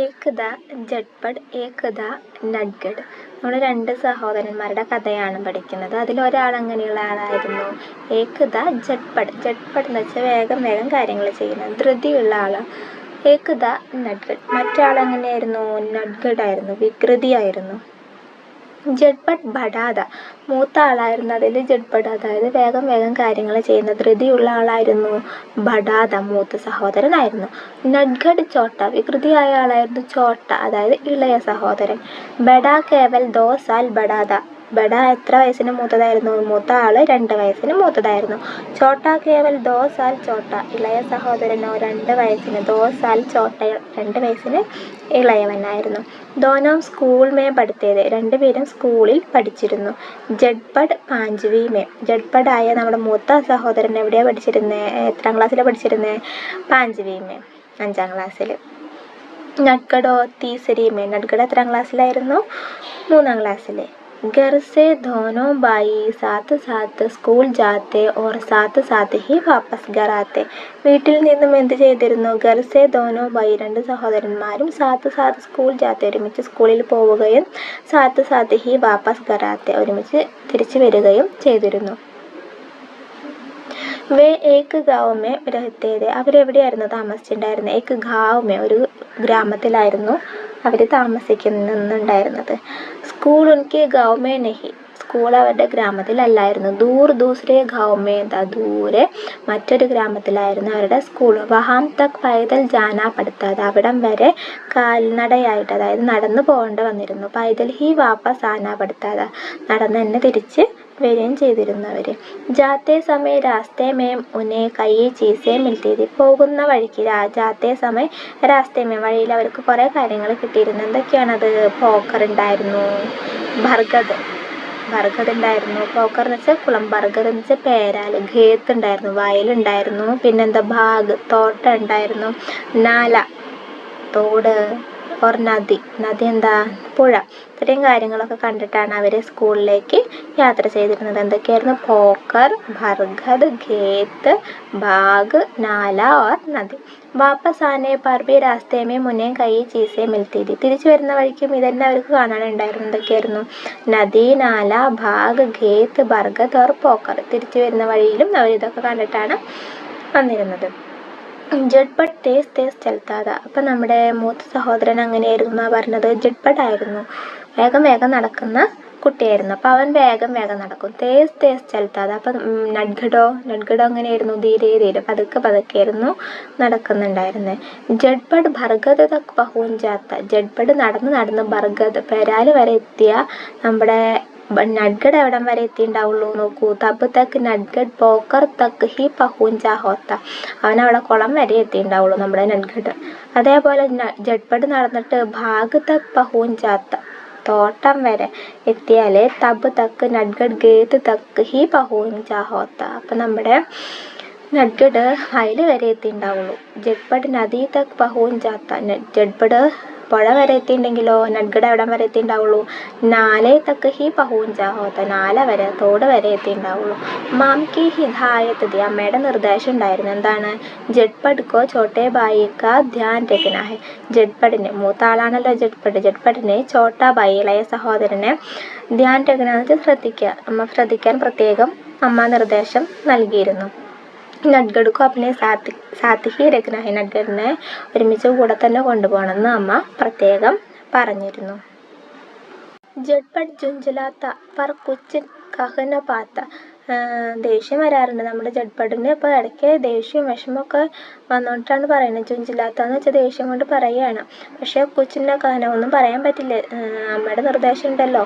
ഏക് ജഡ്പഡ് ഏകദ നഡ്ഗഡ്. നമ്മൾ രണ്ട് സഹോദരന്മാരുടെ കഥയാണ് പഠിക്കുന്നത്. അതിൽ ഒരാൾ അങ്ങനെയുള്ള ആളായിരുന്നു. ഏകദ ജഡ്പഡ്. ജഡ്പഡ് എന്ന് വെച്ചാൽ വേഗം വേഗം കാര്യങ്ങൾ ചെയ്യുന്നത്. ധൃതിയുള്ള ആൾ ഏകദ നഡ്ഗഡ്. മറ്റാൾ എങ്ങനെയായിരുന്നു? നഡ്ഗഡ് ആയിരുന്നു വികൃതിയായിരുന്നു. ജഡ്പട്ട് ബഡാത മൂത്ത ആളായിരുന്നു അതിൽ ജഡ്ബഡ് അതായത് വേഗം വേഗം കാര്യങ്ങൾ ചെയ്യുന്ന ധൃതിയുള്ള ആളായിരുന്നു ബഡാദ മൂത്ത സഹോദരനായിരുന്നു. നഡ്ഗഡ് ചോട്ട വികൃതിയായ ആളായിരുന്നു ചോട്ട അതായത് ഇളയ സഹോദരൻ. ബഡാ കേവൽ ദോസാൽ ബഡാത ബഡ എത്ര വയസ്സിന് മൂത്തതായിരുന്നു? മൂത്ത ആൾ രണ്ട് വയസ്സിന് മൂത്തതായിരുന്നു. ചോട്ട കേവൽ ദോ സാൽ ചോട്ട. ഇളയ സഹോദരനോ രണ്ട് വയസ്സിന്. ദോ സാൽ ചോട്ട രണ്ട് വയസ്സിന് ഇളയവനായിരുന്നു. ദോനോം സ്കൂൾ മേ പഠിത്തത്. രണ്ടുപേരും സ്കൂളിൽ പഠിച്ചിരുന്നു. ജഡ്പഡ് പാഞ്ചുവി മേ. ജഡ്പഡായ നമ്മുടെ മൂത്ത സഹോദരൻ എവിടെയാണ് പഠിച്ചിരുന്നത് എത്രാം ക്ലാസ്സിലാണ് പഠിച്ചിരുന്നത് പാഞ്ചുവി മേ. അഞ്ചാം ക്ലാസ്സിൽ. നഡ്ഗഡോ തീസരി മേ. നഡ്ഗഡ് എത്രാം ക്ലാസ്സിലായിരുന്നു? മൂന്നാം ക്ലാസ്സിൽ घर से दोनों भाई साथ साथ സ്കൂൾ ജാത്തെ ഓർ സാത്ത് സാത്ത് ഹി വാപ്പസ് ഘർ ആത്തെ വീട്ടിൽ നിന്നും എന്ത് ചെയ്തിരുന്നു ഘർ സെ ദോനോ ഭായി രണ്ട് സഹോദരന്മാരും സാത്ത് സാത്ത് സ്കൂൾ ജാത്തെ ഒരുമിച്ച് സ്കൂളിൽ പോവുകയും സാത്ത് സാത്ത് ഹി വാപ്പസ് ഘർ ആത്തെ ഒരുമിച്ച് തിരിച്ചു വരികയും ചെയ്തിരുന്നു വേ ഏക്ക് ഗാവുമേ രഹത്തേത് അവരെവിടെയായിരുന്നു താമസിച്ചിട്ടുണ്ടായിരുന്നത്? ഏക്ക് ഗാവുമേ ഒരു ഗ്രാമത്തിലായിരുന്നു അവർ താമസിക്കുന്നുണ്ടായിരുന്നത് സ്കൂൾ ഉനക്ക് ഗാവുമേ നഹി. സ്കൂൾ അവരുടെ ഗ്രാമത്തിലല്ലായിരുന്നു. ദൂർ ദൂസരെ ഗാവുമേ എന്താ ദൂരെ മറ്റൊരു ഗ്രാമത്തിലായിരുന്നു അവരുടെ സ്കൂൾ. വഹാം തക് പൈതൽ ജാന പഠിത്തത് അവിടം വരെ കാൽനടയായിട്ട് അതായത് നടന്നു പോകേണ്ടി വന്നിരുന്നു. പൈതൽ ഹി വാപ്പസ് ആന പഠിത്തത് നടന്ന് തന്നെ തിരിച്ച് വരികയും ചെയ്തിരുന്നവർ ജാത്തേ സമയ രാസ്തേ മേം ഉനെ കൈ ചീസേ മിൽത്തി. പോകുന്ന വഴിക്ക് ജാത്തേ സമയ രാസ്തേ മേം വഴിയിൽ അവർക്ക് കുറേ കാര്യങ്ങൾ കിട്ടിയിരുന്നു. എന്തൊക്കെയാണത്? പോക്കർ ഉണ്ടായിരുന്നു ബർഗത് ബർഗത് ഉണ്ടായിരുന്നു പോക്കർ എന്ന് വെച്ചാൽ കുളം. ബർഗത് എന്ന് വെച്ചാൽ പേരാൽ ഖേത്ത് ഉണ്ടായിരുന്നു വയലുണ്ടായിരുന്നു പിന്നെന്താ? ബാഗ്. തോട്ടം ഉണ്ടായിരുന്നു നാല. തോട്. ഓർ നദി നദി എന്താ? പുഴ. ഇത്രയും കാര്യങ്ങളൊക്കെ കണ്ടിട്ടാണ് അവർ സ്കൂളിലേക്ക് യാത്ര ചെയ്തിരുന്നത്. എന്തൊക്കെയായിരുന്നു? പോക്കർ ബർഗത് ഖേത്ത് ബാഗ് നാല ഓർ നദി. വാപ്പസ് ആനെ പർബി രാസ്തേമേ മുന്നേ കൈ ചീസേ മിൽത്തിരി തിരിച്ചു വരുന്ന വഴിക്കും ഇതന്നെ അവർക്ക് കാണാനുണ്ടായിരുന്നു. എന്തൊക്കെയായിരുന്നു? നദി നാല ബാഗ് ഖേത്ത് ബർഗത് ഓർ പോക്കർ. തിരിച്ചു വരുന്ന വഴിയിലും അവർ ഇതൊക്കെ കണ്ടിട്ടാണ് വന്നിരുന്നത്. ജഡ്പട്ട് തേസ് തേസ് ചെലുത്താത അപ്പം നമ്മുടെ മൂത്ത സഹോദരൻ അങ്ങനെയായിരുന്നു എന്നാ പറഞ്ഞത്. ജഡ്പട്ട് ആയിരുന്നു. വേഗം വേഗം നടക്കുന്ന കുട്ടിയായിരുന്നു. അപ്പൊ അവൻ വേഗം വേഗം നടക്കും. തേസ് തേസ് ചലത്താത അപ്പം നഡ്ഗഡോ നഡ്ഗഡോ അങ്ങനെയായിരുന്നു. ധീരെ ധീരെ പതുക്കെ പതുക്കെയായിരുന്നു നടക്കുന്നുണ്ടായിരുന്നത് ജഡ്പട് ഭർഗത് തക് പഹൂഞ്ചാത്ത ജഡ്പട് നടന്ന് നടന്ന് ഭർഗത് പെരാൽ വരെ എത്തിയ നമ്മുടെ നഡ്ഗഡ് എവിടം വരെ എത്തിയിട്ടുണ്ടാവുള്ളൂ നോക്കൂ. തബ് തക്ക് നഡ്ഗഡ് പോക്കർ തക്ക് ഹി പഹൂഞ്ചാ ഹോത്ത അവൻ അവിടെ കുളം വരെ എത്തിയിട്ടുണ്ടാവുള്ളൂ നമ്മുടെ നട്ഗഡ്. അതേപോലെ ജഡ്പട് നടന്നിട്ട് ഭാഗ് തക് പഹൂഞ്ചാത്ത തോട്ടം വരെ എത്തിയാലേ തബ് തക്ക് നട്ഗഡ് ഗേത് തക്ക് ഹി പഹൂഞ്ചാ ഹോത്ത അപ്പം നമ്മുടെ നട്ഗഡ് വയൽ വരെ എത്തിയിട്ടുണ്ടാവുള്ളൂ ജഡ്പട് നദി തക് പഹൂഞ്ചാത്ത ജഡ്പട് പുഴ വരെ എത്തിയിട്ടുണ്ടെങ്കിലോ? നഡ്ഗഡ് എവിടം വരെ എത്തിയിട്ടുണ്ടാവുള്ളൂ? നാലേ തക്ക് ഹി പഹൂഞ്ചാ ഹോത്ത. നാല വരെ തോട് വരെ എത്തിയിട്ടുണ്ടാവുള്ളൂ. മാം കി ഹിദായത്ത് ദി. അമ്മയുടെ നിർദ്ദേശം ഉണ്ടായിരുന്നു. എന്താണ്? ജഡ്പട് കോ ചോട്ടേ ബായി കാ ധ്യാൻ രഖന ഹെ. മൂത്ത ആളാണല്ലോ ജഡ്പട് ജഡ്പടിനെ ചോട്ടാ ബായി ഇളയ സഹോദരനെ ധ്യാൻ രഖന ശ്രദ്ധിക്കുക അമ്മ ശ്രദ്ധിക്കാൻ പ്രത്യേകം അമ്മ നിർദ്ദേശം നൽകിയിരുന്നു. നഡ്ഗഡ് കോ അപ്പനെ സാത്തി സാത്തി ഹി രഖന ഒരുമിച്ച് കൂടെ തന്നെ കൊണ്ടുപോകണമെന്ന് അമ്മ പ്രത്യേകം പറഞ്ഞിരുന്നു. ജഡ്പട് ജുഞ്ചലാത്ത പർ കുച്ച് കഹന പാത്ത ദേഷ്യം വരാറുണ്ട്. നമ്മുടെ ജഡ്പടിന് ഇപ്പൊ ഇടയ്ക്ക് ദേഷ്യം വിഷമമൊക്കെ വന്നോണ്ടാണ് പറയുന്നത്. ചുഞ്ചില്ലാത്തതെന്ന് വെച്ചാൽ ദേഷ്യം കൊണ്ട് പറയുകയാണ്. പക്ഷേ കൊച്ചിന്റെ കഹന ഒന്നും പറയാൻ പറ്റില്ല. അമ്മയുടെ നിർദ്ദേശം ഉണ്ടല്ലോ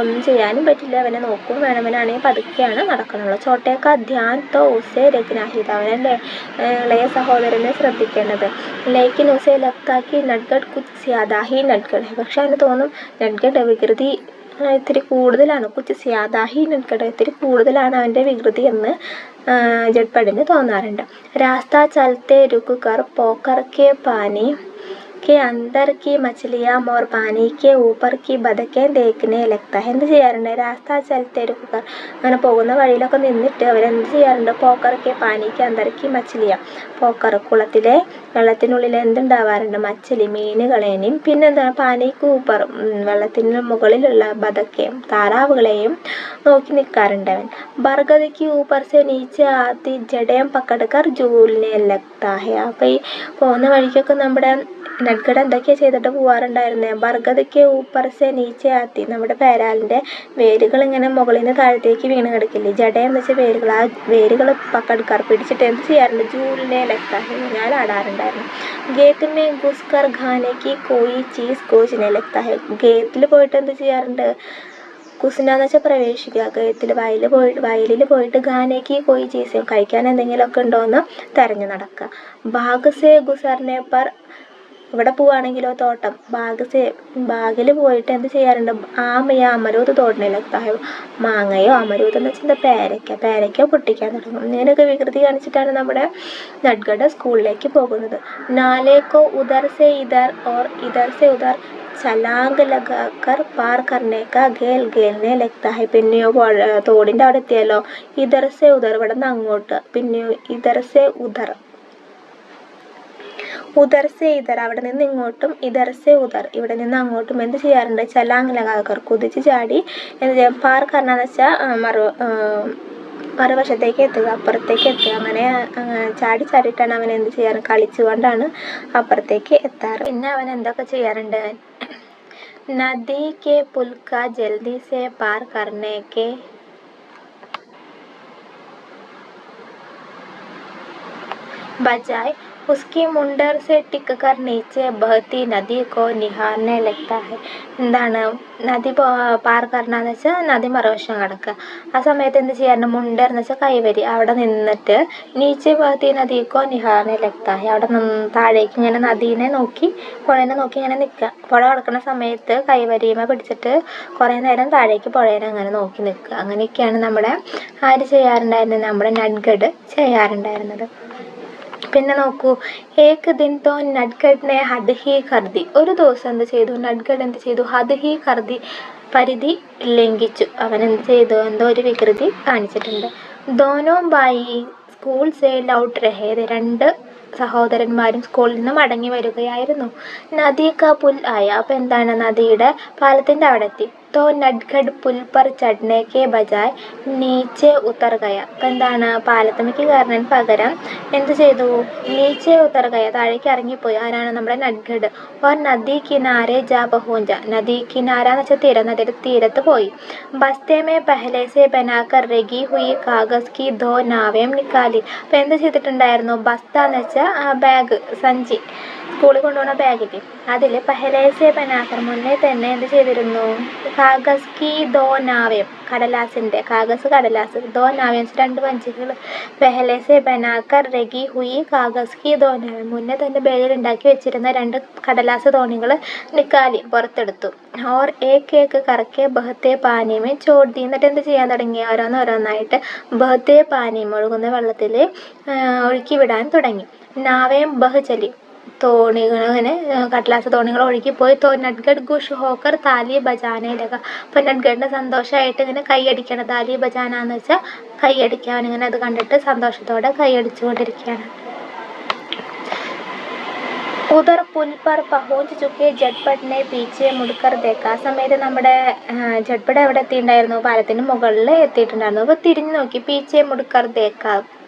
ഒന്നും ചെയ്യാനും പറ്റില്ല. അവനെ നോക്കും വേണം. അവനാണെങ്കിൽ പതുക്കെയാണ് നടക്കണുള്ളൂ ചോട്ടേക്ക ധ്യാൻ തോ ഉസേ അവനല്ലേ ഇളയ സഹോദരനെ ശ്രദ്ധിക്കേണ്ടത്. ലേക്കിൻ ഉസേ ലക്താക്കി നഡ്ഗഡ് കുച്ച് നഡ്ഗഡ്. പക്ഷെ അവന് തോന്നും നഡ്ഗഡ് വികൃതി ഇത്തിരി കൂടുതലാണ്. കുച്ച് സിയാദാഹിനൊക്കെ ഇത്തിരി കൂടുതലാണ് അവന്റെ വികൃതി എന്ന് ജഡ്പടിന് തോന്നാറുണ്ട്. രാസ്ത ചലത്തെ രുക്കുകാർ പോക്കർക്കെ പാനി കെ അന്തർ കി മച്ചിലിയാ മോർ പാനി കെ ഊപ്പർ കി ബതക്കെ തേക്കിനെ ലക്ത. എന്ത് ചെയ്യാറുണ്ട്? രാസ്ത ചലത്തെ രുക്കുകർ അങ്ങനെ പോകുന്ന വഴിയിലൊക്കെ നിന്നിട്ട് അവരെന്ത് ചെയ്യാറുണ്ട്? പോക്കറക്കെ പാനിക്ക് അന്തർക്കി മച്ചിലിയ. പോക്കർ കുളത്തിലെ വെള്ളത്തിനുള്ളിൽ എന്തുണ്ടാവാറുണ്ട്? മച്ചലി മീനുകളേനെയും പിന്നെന്താണ് പാനി കൂപ്പർ വെള്ളത്തിന് മുകളിലുള്ള ബതക്കയും താറാവുകളെയും നോക്കി നിൽക്കാറുണ്ട് അവൻ ബർഗതയ്ക്ക് ഊപ്പർ സെ നീച്ചെ ആത്തി ജഡയം പക്കടക്കർ ജൂലിനെ ലഗ്താ ഹെ അപ്പോൾ ഈ പോകുന്ന വഴിക്കൊക്കെ നമ്മുടെ നഡ്ഗഡ് എന്തൊക്കെയാണ് ചെയ്തിട്ട് പോവാറുണ്ടായിരുന്നത് ബർഗതയ്ക്ക് ഊപ്പർ സെ നീച്ചെ ആത്തി നമ്മുടെ പേരാലിന്റെ വേരുകൾ ഇങ്ങനെ മുകളിൽ നിന്ന് താഴത്തേക്ക് വീണ് കിടക്കില്ലേ? ജഡയം എന്ന് വെച്ച വേരുകൾ ആ വേരുകൾ പക്കടക്കാർ പിടിച്ചിട്ട് എന്ത് ചെയ്യാറുണ്ട്? ജൂലിനെ ലഗ്താ ഞാൻ ഞാൻ ആടാറുണ്ടായിരുന്നു ഗേത്തിനെ ഗുസ്കർ ഖാനയ്ക്ക് കോയി ചീസ് കോച്ചിനെ ലഗ്താ ഹെ ഗേത്തിൽ പോയിട്ട് എന്ത് ചെയ്യാറുണ്ട്? കുസിനാന്ന് വെച്ചാൽ പ്രവേശിക്കുക. ഗേത്തിൽ വയലിൽ പോയി വയലിൽ പോയിട്ട് ഖാനയ്ക്ക് കോയി ചീസ് കഴിക്കാൻ എന്തെങ്കിലുമൊക്കെ ഉണ്ടോ എന്ന് തിരഞ്ഞു നടക്കുക. ബാഗ് ഗുസർനെ പർ ഇവിടെ പോവുകയാണെങ്കിലോ തോട്ടം. ബാഗ് ബാഗിൽ പോയിട്ട് എന്ത് ചെയ്യാറുണ്ട്? ആമയോ അമരൂത് തോട്ടണില്ല മാങ്ങയോ അമരൂത് എന്ന് വെച്ചാൽ പേരയ്ക്ക? പേരയ്ക്ക പൊട്ടിക്കാൻ തുടങ്ങും. ഇങ്ങനെയൊക്കെ വികൃതി കാണിച്ചിട്ടാണ് നമ്മുടെ നഡ്ഗഡ് സ്കൂളിലേക്ക് പോകുന്നത്. നാലേക്കോ ഉദർ സേ ഇധർ ഓർ ഇധർ സേ ഉദർ ചലാങ്ക് ലഗാക്കർ പാർ കർണേക്ക ഗേൽ ഗേലിനെ ലഗ്താ ഹെ പിന്നെയോ തോടിന്റെ അവിടെ എത്തിയാലോ? ഇതർസെ ഉദർ ഇവിടെ നിന്ന് അങ്ങോട്ട്. പിന്നെയോ ഇതർസെ ഉദർ. ഉദർസെ ഇതർ അവിടെ നിന്ന് ഇങ്ങോട്ടും ഇതർസെ ഉദർ. ഇവിടെ നിന്ന് അങ്ങോട്ടും എന്ത് ചെയ്യാറുണ്ട്? ചലാംഗലകാകർ കുതിച്ചു ചാടി എന്ത് ചെയ്യാം പാർ കാരണം എന്ന് വെച്ചാൽ മറു മറുവശത്തേക്ക് എത്തുക അപ്പുറത്തേക്ക് എത്തുക. അങ്ങനെ ചാടി ചാടിയിട്ടാണ് അവൻ എന്ത് ചെയ്യാറ്? കളിച്ചുകൊണ്ടാണ് അപ്പുറത്തേക്ക് എത്താറ്. പിന്നെ അവൻ എന്തൊക്കെ ചെയ്യാറുണ്ട്? നദി കെ പുൽക്ക ജൽദി സെ പാർ കർണേക്ക്. ബജായ് उसकी मुंडर से टिक कर नीचे बहती नदी को निहारने लगता है എന്താണ് നദി പാർ കറണമെന്ന് വെച്ചാൽ നദി മറുവശം കിടക്കുക ആ സമയത്ത് എന്ത് ചെയ്യാറുണ്ട് മുണ്ടർ എന്ന് വെച്ചാൽ കൈവരി അവിടെ നിന്നിട്ട് നീച്ചെ ബഹത്തി നദിക്കോ നിഹാറിനെ ലഗ്താ ഹെ അവിടെ നിന്ന് താഴേക്ക് ഇങ്ങനെ നദീനെ നോക്കി പുഴേനെ നോക്കി ഇങ്ങനെ നിൽക്കുക പുഴ കിടക്കുന്ന സമയത്ത് കൈവരിയുമ പിടിച്ചിട്ട് കുറേ നേരം താഴേക്ക് പുഴേനെ അങ്ങനെ നോക്കി നിൽക്കുക അങ്ങനെയൊക്കെയാണ് നമ്മുടെ ആര് ചെയ്യാറുണ്ടായിരുന്നത് നമ്മുടെ നഡ്ഗഡ് ചെയ്യാറുണ്ടായിരുന്നത് പിന്നെ നോക്കൂ ഏക് ദിൻ തോ നഡ്ഗഡിനെ ഹദ് ഹി ഒരു ദിവസം എന്ത് ചെയ്തു? നഡ്ഗഡ് എന്ത് ചെയ്തു? ഹദ് ഹി പരിധി ലംഘിച്ചു. അവൻ എന്ത് ചെയ്തു? എന്തോ ഒരു വികൃതി കാണിച്ചിട്ടുണ്ട്. ദോനോ ബായി സ്കൂൾ സേ ലൗട്ട് രഹേത്. രണ്ട് സഹോദരന്മാരും സ്കൂളിൽ നിന്ന് മടങ്ങി വരികയായിരുന്നു. നദി പുൽ ആയ. അപ്പോൾ എന്താണ്? നദിയുടെ പാലത്തിന്റെ അവിടെ എത്തി തോ നഡ്ഗഡ് पुल पर चढ़ने के बजाय നീച്ചെ ഉത്തർ ഗയ അപ്പം എന്താണ് പാലത്തമ്മയ്ക്ക് കയറുന്നതിന് പകരം എന്ത് ചെയ്തു? നീച്ചെ ഉത്തർ താഴേക്ക് ഇറങ്ങിപ്പോയി. ആരാണ് നമ്മുടെ നഡ്ഗഡ് ഓർ നദി കിനാരെ ജാ ബഹൂഞ്ച നദി കിനാര എന്ന് വെച്ചാൽ തീരം നദിയുടെ തീരത്ത് പോയി. ബസ്തേമേ മേ ബനാക്കർ രഗി ഹുയി കാഗസ് കി ധോ നാവേം നിക്കാലി. അപ്പം എന്ത് ചെയ്തിട്ടുണ്ടായിരുന്നു? ബസ്ത എന്ന് വെച്ചാൽ ബാഗ് സഞ്ചി. സ്കൂളിൽ കൊണ്ടുപോകുന്ന ബാഗില്ലേ? അതിൽ പഹലേസെ പനാഹർ മുന്നേ തന്നെ എന്ത് ചെയ്തിരുന്നു? കാഗസ് കി ദോ നാവ്യം കടലാസിന്റെ കാഗസ് കടലാസ് ദോ നാവ്യം രണ്ട് വഞ്ചികൾ പെഹലേസെ ബനാക്കർ രഗി ഹുയി കാഗസ് കി ദോ നാവ്യം. മുന്നേ തന്നെ ബാഗിൽ ഉണ്ടാക്കി വെച്ചിരുന്ന രണ്ട് കടലാസ് തോണികൾ നിക്കാലി പുറത്തെടുത്തു. ഓർ ഏ കേക്ക് കറക്കെ ബഹത്തെ പാനിയമേ ചോട്ടി എന്നിട്ട് എന്ത് ചെയ്യാൻ തുടങ്ങി? ഓരോന്നോരോന്നായിട്ട് ബഹത്തെ പാനീയം ഒഴുകുന്ന വെള്ളത്തിൽ ഒഴുക്കി വിടാൻ തുടങ്ങി. നാവേം ബഹുചലി തോണികൾ അങ്ങനെ കടലാസ് തോണികൾ പോയി. തോ നഡ്ഗഡ് ഖുഷ് ഹോക്കർ താലി ബജാനെ ലഗ അപ്പോൾ നഡ്ഗഡിന്റെ സന്തോഷമായിട്ട് ഇങ്ങനെ കൈയടിക്കണം താലി ബജാന എന്ന് വെച്ചാൽ കൈയടിക്കാൻ ഇങ്ങനെ അത് കണ്ടിട്ട് സന്തോഷത്തോടെ കൈയടിച്ചുകൊണ്ടിരിക്കുകയാണ് ഉദർ പുൽപർ പഹോഞ്ച് ചുക്കെ ജഡ്പട്ടിനെ പീച്ചെ മുടുക്കർ ദേക്ക. ആ സമയത്ത് നമ്മുടെ ജഡ്പട് എവിടെ എത്തിയിട്ടുണ്ടായിരുന്നു? പാലത്തിന് മുകളിൽ എത്തിയിട്ടുണ്ടായിരുന്നു. അപ്പോൾ തിരിഞ്ഞു നോക്കി. പീച്ചെ മുടുക്കർ ദേക്ക.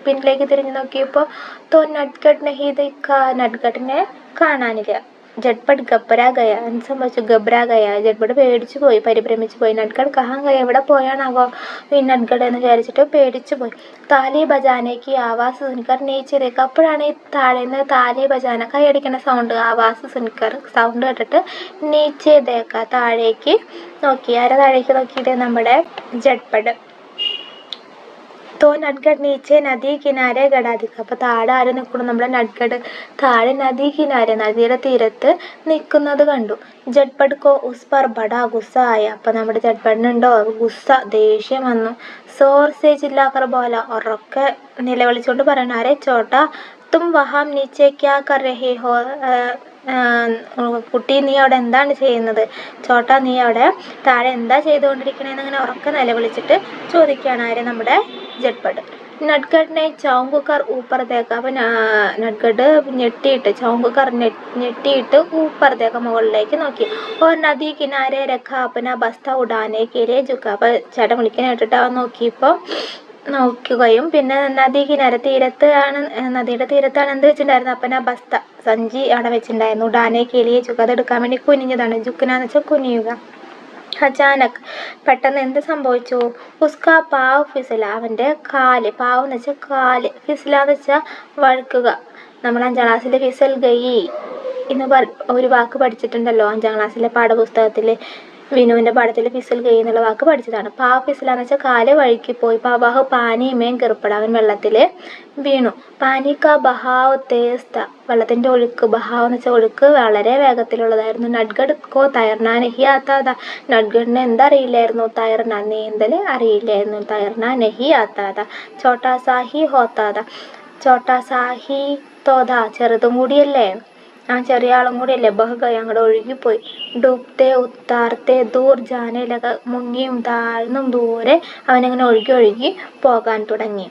പിന്നിലേക്ക് തിരിഞ്ഞു നോക്കിയപ്പോൾ തോ നഡ്ഗഡ് നഹി ദേക്ക നഡ്ഗഡിനെ കാണാനില്ല. ജഡ്പട് ഗബ്രാ ഗയ എന്ത് സംഭവിച്ചു ഗബ്രാ ഗയ ജഡ്പട് പേടിച്ചു പോയി പരിഭ്രമിച്ചു പോയി. നഡ്ഗഡ് കഹാൻ ഗയ എവിടെ പോയാണാവോ ഈ നഡ്ഗഡ് എന്ന് വിചാരിച്ചിട്ട് പേടിച്ചു പോയി. താലി ബജാനയ്ക്ക് ആവാസ് സുൻകർ നെയ്ച്ചിരേക്ക് അപ്പോഴാണ് ഈ താഴേന്ന് താലി ബജാന കൈയടിക്കുന്ന സൗണ്ട് ആവാസ് സുൻകർ സൗണ്ട് കേട്ടിട്ട് നീച്ചേ ദേക്ക താഴേക്ക് നോക്കി. ആരെ താഴേക്ക് നോക്കിയിട്ട് നമ്മുടെ ജഡ്പട് തോ നഡ്ഗഡ് നീച്ചെ നദി കിനാരെ ഗഡാധിക്ക അപ്പോൾ താഴെ ആര് നിൽക്കണം നമ്മുടെ നഡ്ഗഡ് താഴെ നദി കിനാരെ നദിയുടെ തീരത്ത് നിൽക്കുന്നത് കണ്ടു. ജഡ്പഡ് കോ ഉസ് പർ ബഡാ ഗുസ്സ ആയ. അപ്പോൾ നമ്മുടെ ജഡ്പഡിനുണ്ടോ ഗുസ്സ ദേഷ്യം വന്നു. സോർ സേ ജില്ലാക്കർ ബോല. ഉറക്കെ നിലവിളിച്ചുകൊണ്ട് പറയണ ആരെ? ചോട്ട തും വഹാം നീച്ചെ ക്യാ കർ രഹേ ഹോ? കുട്ടി നീ അവിടെ എന്താണ് ചെയ്യുന്നത്? ചോട്ടാ നീ അവിടെ താഴെ എന്താ ചെയ്തുകൊണ്ടിരിക്കണേന്ന് അങ്ങനെ ഉറക്കെ നിലവിളിച്ചിട്ട് ചോദിക്കുകയാണ് ആര്? നമ്മുടെ ജഡ്പട്. നട്ഗഡിനെ ചൗങ്കുക്കാർ ഊപ്പറത്തേക്ക് അപ്പൊ നട്ഗഡ് ഞെട്ടിയിട്ട് ചൗങ്കുക്കാർ ഞെട്ടിയിട്ട് ഊപ്പറത്തേക്ക് മുകളിലേക്ക് നോക്കി. ഓ നദി കിനാരെ രഖ അപ്പന ബസ്ത ഉടാനെ കിരേ ജുക്ക അപ്പം ചേട്ടൻ വിളിക്കാനായിട്ടിട്ട് അവൻ നോക്കിയപ്പോൾ നോക്കുകയും പിന്നെ നദി കിനാര തീരത്ത് ആണ് നദിയുടെ തീരത്താണ് എന്ത് വെച്ചിട്ടുണ്ടായിരുന്നത്? അപ്പന ബസ്ത സഞ്ചി അവിടെ വെച്ചിട്ടുണ്ടായിരുന്നു. ഡാനെ കിളിയെ ചുക്ക് അത് എടുക്കാൻ വേണ്ടി കുനിഞ്ഞതാണ്. ജുക്കനാന്ന് വെച്ചാൽ കുനിയുക. അചാനക് പെട്ടെന്ന് എന്ത് സംഭവിച്ചു? ഉസ്ക പാവ് ഫിസില അവന്റെ കാൽ പാവ് എന്ന് വെച്ചാൽ കാൽ ഫിസില എന്ന് വെച്ചാൽ വഴുക്കുക. നമ്മൾ അഞ്ചാം ക്ലാസ്സിൽ ഫിസൽ ഗയി എന്ന് ഒരു വാക്ക് പഠിച്ചിട്ടുണ്ടല്ലോ അഞ്ചാം ക്ലാസ്സിലെ പാഠപുസ്തകത്തിൽ വിനുവിന്റെ പാഠത്തിൽ ഫിസൽ കൈ എന്നുള്ള വാക്ക് പഠിച്ചതാണ്. പാവ് ആ എന്ന് വെച്ചാൽ കാൽ വഴുക്കി പോയി പാവാഹ് പാനി മേം കെറുപ്പട അവൻ വെള്ളത്തിൽ വീണു പാനിക്ക ബഹാവ് തേസ്ത. വെള്ളത്തിന്റെ ഒഴുക്ക് ബഹാവ് എന്ന് വെച്ചാൽ ഒഴുക്ക് വളരെ വേഗത്തിലുള്ളതായിരുന്നു. നഡ്ഗഡ് കോ തയർനാൻ നഹി ആത്താത. നഡ്ഗഡിന് എന്തറിയില്ലായിരുന്നു? തയർന നീന്തൽ അറിയില്ലായിരുന്നു. തയർന നെഹി ആത്താത. ചോട്ടാ സാഹി ഹോത്താത. ചോട്ടാ സാഹി തോത. ചെറുതും കൂടിയല്ലേ? ആ ചെറിയ ആളും കൂടി അല്ലേ? ബഹുക അങ്ങോട്ട് ഒഴുകിപ്പോയി. ഡൂബ്ത്തെ ഉത്താർത്തെ ദൂർ ജാനയിലൊക്കെ മുങ്ങിയും താഴ്ന്നും ദൂരെ അവനങ്ങനെ ഒഴുകി ഒഴുകി പോകാൻ തുടങ്ങി.